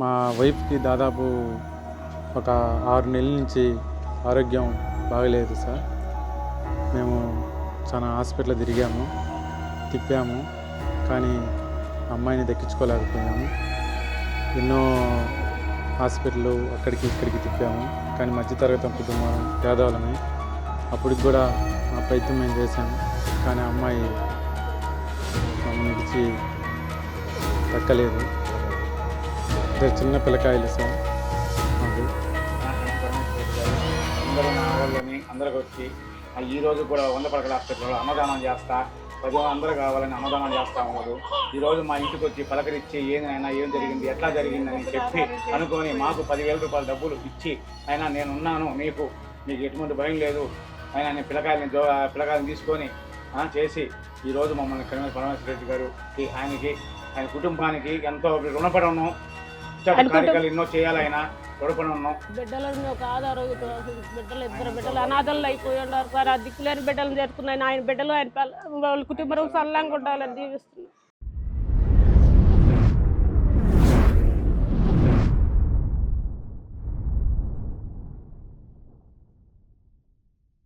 మా వైఫ్కి దాదాపు ఒక ఆరు నెలల నుంచి ఆరోగ్యం బాగలేదు సార్. మేము చాలా హాస్పిటల్ తిరిగాము తిప్పాము కానీ అమ్మాయిని దక్కించుకోలేకపోయాము. ఎన్నో హాస్పిటల్ అక్కడికి ఇక్కడికి తిప్పాము కానీ మధ్యతరగతి కుటుంబం పేదవాళ్ళమే. అప్పటికి కూడా మా ప్రయత్నం మేము చేశాము కానీ అమ్మాయి మమ్మల్ని విడిచి దక్కలేదు. సార్ చిన్న పిల్లకాయలు సార్. అందరూ నా వాళ్ళని అందరికి వచ్చి ఈ రోజు కూడా వంద పడకల హాస్పిటల్లో అన్నదానం చేస్తా పది అందరూ కావాలని అన్నదానం చేస్తా వాళ్ళు ఈరోజు మా ఇంటికి వచ్చి పలకరించి ఏదైనా ఏం జరిగింది ఎట్లా జరిగిందని చెప్పి అనుకొని మాకు పదివేల రూపాయల డబ్బులు ఇచ్చి అయినా నేను ఉన్నాను మీకు మీకు ఎటువంటి భయం లేదు. అయినా నేను పిల్లకాయలని జో పిల్లకాయలను తీసుకొని ఆ, చేసి ఈ రోజు మమ్మల్ని కనిమ పరమేశ్వర రెడ్డి గారు ఈ ఆయనకి ఆయన కుటుంబానికి ఎంతో రుణపడను. ఎన్నో బిడ్డలను ఒక ఆధారం బిడ్డలు ఇద్దరు బిడ్డలు అనాథలు అయిపోయి ఉన్నారు. సార్ ఆ దిక్కులేని బిడ్డలను చేరుకున్నాయి. ఆయన బిడ్డలు ఆయన వాళ్ళ కుటుంబం సల్లంగా ఉండాలని దీవిస్తున్నాను